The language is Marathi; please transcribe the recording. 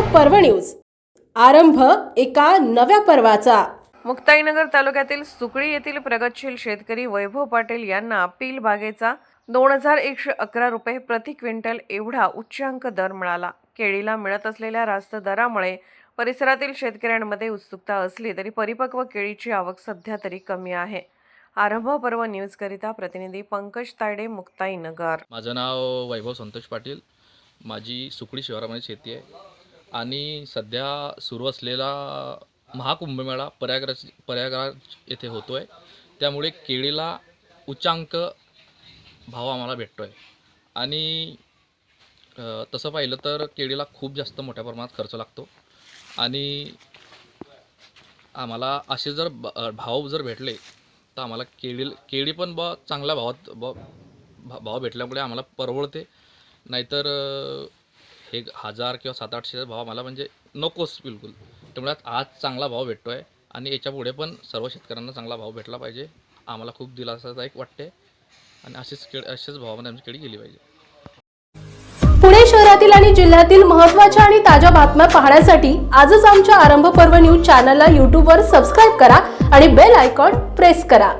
पर्व न्यूज. आरंभ एका नव्या पर्वाचा. मुक्ताईनगर तालुक्यातील सुकळी येथील प्रगतशील शेतकरी वैभव पाटील यांना पील बागेचा दोन हजार एकशे अकरा रुपये प्रति क्विंटल एवढा उच्चांक दर मिळाला. केळीला मिळत असलेल्या रास्त दरामुळे परिसरातील शेतकऱ्यांमध्ये उत्सुकता असली तरी परिपक्व केळीची आवक सध्या तरी कमी आहे. आरंभ पर्व न्यूजकरिता प्रतिनिधी पंकज तायडे मुक्ताईनगर. माझं नाव वैभव संतोष पाटील. माझी सुकडी शहरामध्ये शेती आहे. आणि सध्या सुरू असलेला महाकुंभमेळा प्रयागराज प्रयागराज येथे होतो आहे त्यामुळे केळीला उच्चांक भाव आम्हाला भेटतो आहे आणि तसं पाहिलं तर केळीला खूप जास्त मोठ्या प्रमाणात खर्च लागतो. आणि आम्हाला असे जर ब- भाव जर भेटले तर आम्हाला केळी केळी पण ब चांगल्या भावात ब भा- भाव भेटल्यामुळे आम्हाला परवडते. नाहीतर हे हजार किंवा सात आठशेचा भाव आम्हाला म्हणजे नकोच बिलकुल. त्यामुळे आज चांगला भाव भेटतो आहे आणि याच्यापुढे पण सर्व शेतकऱ्यांना चांगला भाव भेटला पाहिजे. आम्हाला खूप दिलासादायक वाटते आणि असेच केळ असेच भावामध्ये आमची केळी गेली पाहिजे. पुणे शहरातील आणि जिल्ह्यातील महत्त्वाच्या आणि ताज्या बातम्या पाहण्यासाठी आजच आमच्या आरंभ पर्व न्यूज चॅनलला यूट्यूबवर सबस्क्राईब करा आणि बेल आयकॉन प्रेस करा.